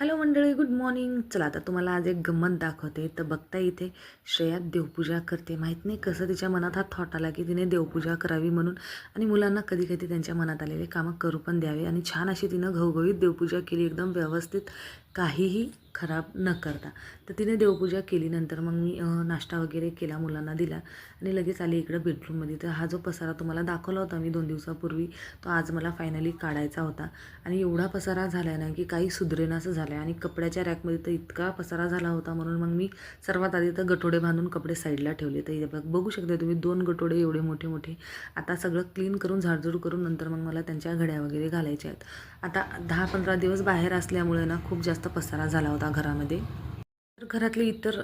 Hello मंडळी good morning. चला आता तुम्हाला आज एक गंमत दाखवते. तर बघता इथे श्रेया देवपूजा करते. माहीत नाही कसं तिच्या मनात हा थॉट आला की तिने देवपूजा करावी म्हणून आणि मुलांना कधी कधी त्यांच्या मनात आलेले कामं करू पण द्यावे. आणि छान अशी तिनं घवघवीत देवपूजा केली. एकदम व्यवस्थित काहीही खराब न करता. तर तिने देवपूजा केली. नंतर मग मी नाश्ता वगैरे केला मुलांना दिला आणि लगेच आले इकडं बेडरूममध्ये तर हा जो पसारा तुम्हाला दाखवला होता मी दोन दिवसापूर्वी तो आज मला फायनली काढायचा होता. आणि एवढा पसारा झाला आहे ना की काही सुधरेनासं झालं आहे आणि कपड्याच्या रॅकमध्ये तर इतका पसारा झाला होता म्हणून मग मी सर्वात आधी तर गटोडे बांधून कपडे साईडला ठेवले. तर इथे बघ बघू शकता तुम्ही दोन गटोडे एवढे मोठे मोठे. आता सगळं क्लीन करून झाडझूड करून नंतर मग मला त्यांच्या घड्या वगैरे घालायच्या आहेत. आता दहा पंधरा दिवस बाहेर असल्यामुळे ना खूप जास्त पसारा झाला होता घरामध्ये. तर घरातले इतर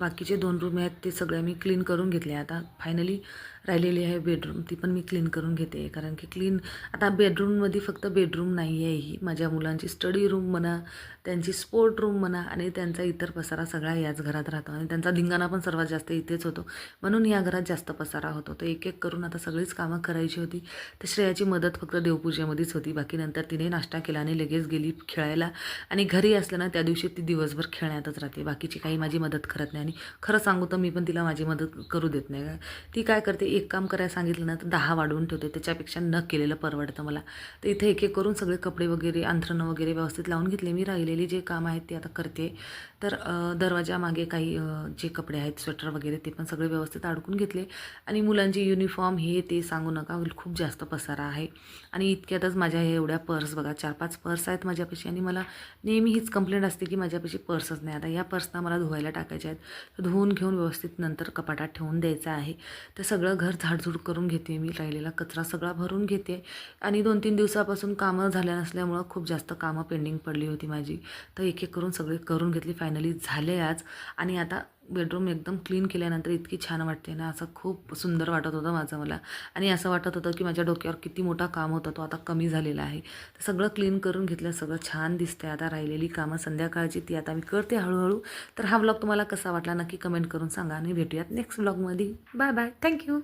बाकीचे दोन रूम आहेत ते सगळे मी क्लीन करून घेतले. आता फायनली राहिलेली आहे बेडरूम ती पण मी क्लीन करून घेते कारण की क्लीन आता बेडरूममध्ये फक्त बेडरूम नाही आहे ही. माझ्या मुलांची स्टडी रूम म्हणा त्यांची स्पोर्ट रूम म्हणा आणि त्यांचा इतर पसारा सगळा याच घरात राहतो आणि त्यांचा धिंगाणा पण सर्वात जास्त इथेच होतो. म्हणून या घरात जास्त पसारा होतो. तर एक एक करून आता सगळीच कामं करायची होती. तर श्रेयाची मदत फक्त देवपूजेमध्येच होती. बाकी नंतर तिने नाश्ता केला आणि लगेच गेली खेळायला. आणि घरी असलं ना त्या दिवशी ती दिवसभर खेळण्यातच राहते. बाकीची काही माझी मदत करत नाही. आणि खरं सांगू तर मी पण तिला माझी मदत करू देत नाही. ती काय करते? एक काम करायला सांगितलं ना तर दहा वाढवून ठेवते. त्याच्यापेक्षा न केलेलं परवडतं मला. तर इथे एक एक करून सगळे कपडे वगैरे अंथरणं वगैरे व्यवस्थित लावून घेतले. मी राहिलेली जे काम आहेत ते आता करते. तर दरवाजामागे काही जे कपडे आहेत स्वेटर वगैरे ते पण सगळे व्यवस्थित अडकून घेतले. आणि मुलांची युनिफॉर्म हे ते सांगू नका खूप जास्त पसारा आहे. आणि इतक्यातच माझ्या हे एवढ्या पर्स बघा चार पाच पर्स आहेत माझ्यापाशी. आणि मला नेहमी हीच कंप्लेंट असते की माझ्यापाशी पर्सच नाही. आता या पर्सना मला धुवायला टाकायच्या आहेत. तर धुवून घेऊन व्यवस्थित नंतर कपाटात ठेवून द्यायचं आहे. तर सगळं घर झाडझूड करून घेते मी राहिलेला कचरा सगळा भरून घेते. आणि दोन तीन दिवसापासून कामं झाल्या नसल्यामुळं खूप जास्त कामं पेंडिंग पडली होती माझी. तर एक एक करून सगळे करून घेतली. फायनली झाले आज. आणि आता बेडरूम एकदम क्लीन केल्यानंतर इतकी छान वाटते ना. असं खूप सुंदर वाटत होतं माझं मला. आणि असं वाटत होतं की माझ्या डोक्यावर किती मोठा काम होता तो आता कमी झालेला आहे. तर सगळं क्लीन करून घेतलं सगळं छान दिसतंय. आता राहिलेली कामं संध्याकाळची ती आता मी करते हळूहळू. तर हा ब्लॉग तुम्हाला कसा वाटला नक्की कमेंट करून सांगा आणि भेटूयात नेक्स्ट ब्लॉगमध्ये बाय बाय थँक्यू